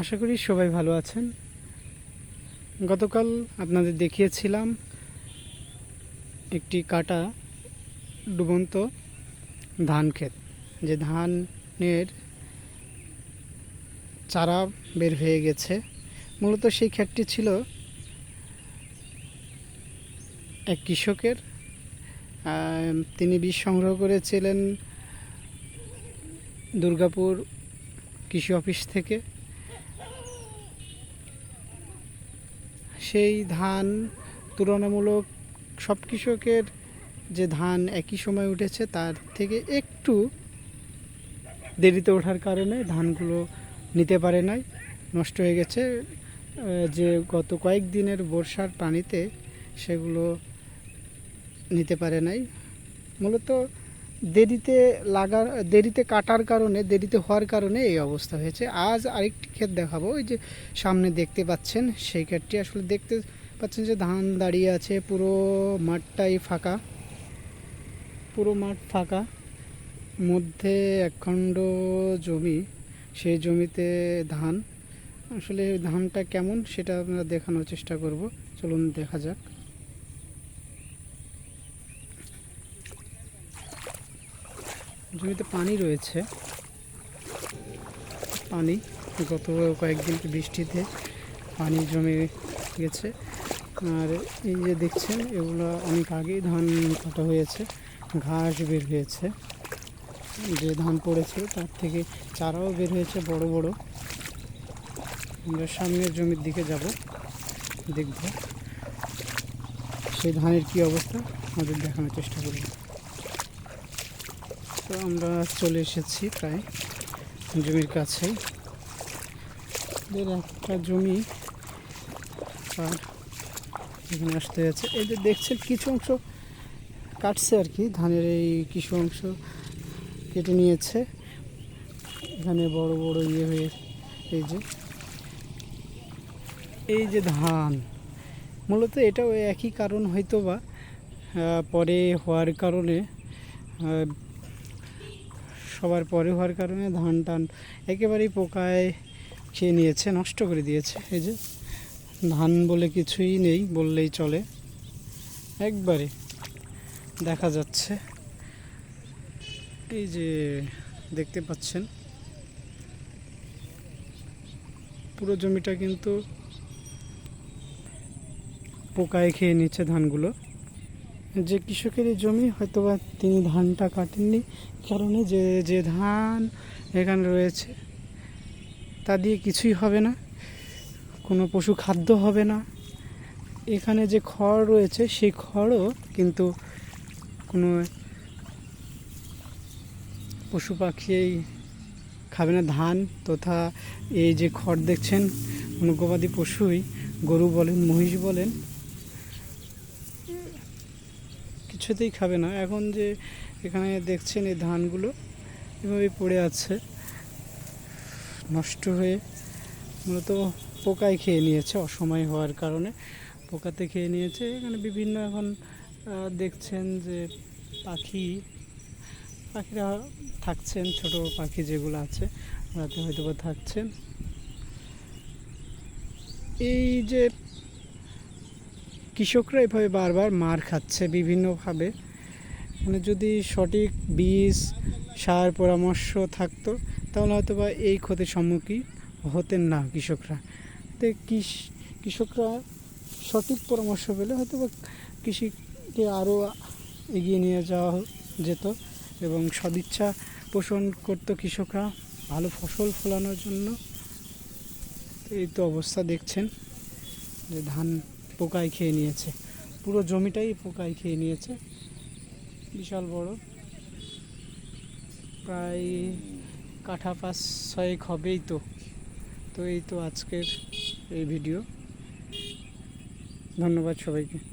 আশা করি সবাই ভালো আছেন। গতকাল আপনাদের দেখিয়েছিলাম একটি কাটা ডুবন্ত ধান ক্ষেত। যে ধানের চারা বের হয়ে গেছে। মূলত সেই ক্ষেতটি ছিল এক কৃষকের তিনি বীজ সংগ্রহ করেছিলেন দুর্গাপুর কৃষি অফিস থেকে। সেই ধান তুলনামূলক সব কৃষকের যে ধান একই সময় উঠেছে, তার থেকে একটু দেরিতে ওঠার কারণে ধানগুলো নিতে পারে নাই, নষ্ট হয়ে গেছে। যে গত কয়েক দিনের বর্ষার পানিতে সেগুলো নিতে পারে নাই। মূলত দেরিতে লাগার, দেরিতে কাটার কারণে, দেরিতে হওয়ার কারণে এই অবস্থা হয়েছে। আজ আরেকটি ক্ষেত দেখাবো, ওই যে সামনে দেখতে পাচ্ছেন, সেই ক্ষেতটি আসলে দেখতে পাচ্ছেন যে ধান দাঁড়িয়ে আছে, পুরো মাঠটাই ফাঁকা। পুরো মাঠ ফাঁকা। মধ্যে একখণ্ড জমি, সেই জমিতে ধান। আসলে ধানটা কেমন, সেটা আমরা দেখানোর চেষ্টা করব। চলুন দেখা যাক। জমিতে পানি রয়েছে। পানি গত কয়েকদিন বৃষ্টিতে পানি জমে গেছে। আর এই যে দেখছেন, এগুলো অনেক আগেই ধান কাটা হয়েছে, ঘাস বের হয়েছে। যে ধান পড়েছে তার থেকে চারাও বের হয়েছে বড় বড়। আমরা সামনের জমির দিকে যাব, দেখব। সেই ধানের কি অবস্থা, আমাদের দেখানোর চেষ্টা করব। তো আমরা চলে এসেছি প্রায় জমির এদের একটা জমি আর এখানে আসতে যাচ্ছে। এই যে দেখছেন কিছু অংশ কাটছে আর কি, ধানের এই কিছু অংশ কেটে নিয়েছে। এখানে বড় বড় ইয়ে হয়ে, এই যে এই যে ধান। মূলত এটাও একই কারণ হয়তো বা পরে হওয়ার কারণে সবার পরে হওয়ার কারণে ধান টান একেবারেই পোকায় খেয়ে নিয়েছে, নষ্ট করে দিয়েছে। এই যে ধান বলে কিছুই নেই, বললেই চলে। একবারে দেখা যাচ্ছে। এই যে দেখতে পাচ্ছেন, পুরো জমিটা কিন্তু পোকায় খেয়ে নিচ্ছে ধানগুলো। যে কৃষকের জমি, হয়তোবা তিনি ধানটা কাটেননি। কারণে যে যে ধান এখানে রয়েছে, তা দিয়ে কিছুই হবে না। কোনো পশু খাদ্য হবে না। এখানে যে খড় রয়েছে, সেই খড়ও কিন্তু কোনো পশু পাখি খাবে না। ধান তথা এই যে খড় দেখছেন কোনো গবাদি পশুই, গরু বলেন, মহিষ বলেন কিছুতেই খাবে না। এখন যে এখানে দেখছেন এই ধানগুলো এভাবে পড়ে আছে। নষ্ট হয়ে মূলত পোকায় খেয়ে নিয়েছে, অসময় হওয়ার কারণে। পোকাতে খেয়ে নিয়েছে, এখানে বিভিন্ন এখন দেখছেন যে পাখি, পাখিরা থাকছেন, ছোট পাখি যেগুলো আছে, রাতে হয়তো বা থাকছেন। এই যে কৃষকরা এভাবে বারবার মার খাচ্ছে বিভিন্নভাবে। মানে যদি সঠিক বীজ, সার পরামর্শ থাকতো, তাহলে হয়তো বা এই ক্ষতির সম্মুখীন হতেন না কৃষকরা। তো কৃষ- কৃষকরা সঠিক পরামর্শ পেলে হয়তো বা কৃষিকে আরও এগিয়ে নিয়ে যাওয়া যেত এবং সদিচ্ছা পোষণ করতো কৃষকরা ভালো ফসল ফলানোর জন্য। এই তো অবস্থা দেখছেন যে ধান পোকায় খেয়ে নিয়েছে। পুরো জমিটাই পোকায় খেয়ে নিয়েছে। বিশাল বড়। প্রায় কাঠা পাঁচ ছয়েক হবেই তো। তো এই তো আজকের এই ভিডিও। ধন্যবাদ সবাইকে।